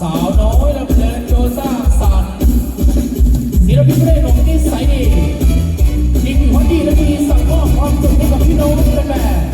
สาวน้อยลำเนินโจซ่าสันศิลปินผู้ได้หลงนิสัยดีมีความดีและมีสังคมความสุขให้กับพี่น้องแลม่